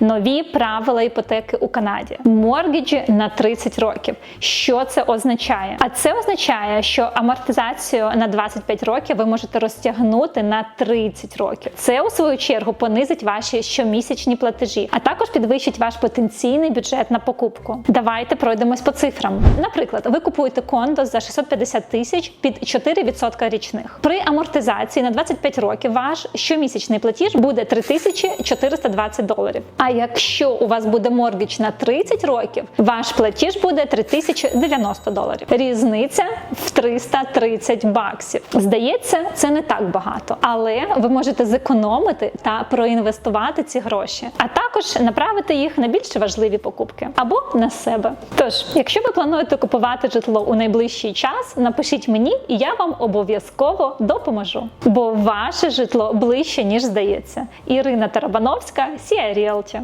Нові правила іпотеки у Канаді. Моргіджі на 30 років. Що це означає? А це означає, що амортизацію на 25 років ви можете розтягнути на 30 років. Це у свою чергу понизить ваші щомісячні платежі, а також підвищить ваш потенційний бюджет на покупку. Давайте пройдемось по цифрам. Наприклад, ви купуєте кондо за 650 тисяч під 4% річних. При амортизації на 25 років ваш щомісячний платіж буде 3420 доларів. А якщо у вас буде моргідж на 30 років, ваш платіж буде 3090 доларів. Різниця в 330 баксів. Здається, це не так багато, але ви можете зекономити та проінвестувати ці гроші, а також направити їх на більш важливі покупки або на себе. Тож, якщо ви плануєте купувати житло у найближчий час, напишіть мені, і я вам обов'язково допоможу. Бо ваше житло ближче ніж здається. Ірина Тарабановська, Сія Ріелтір.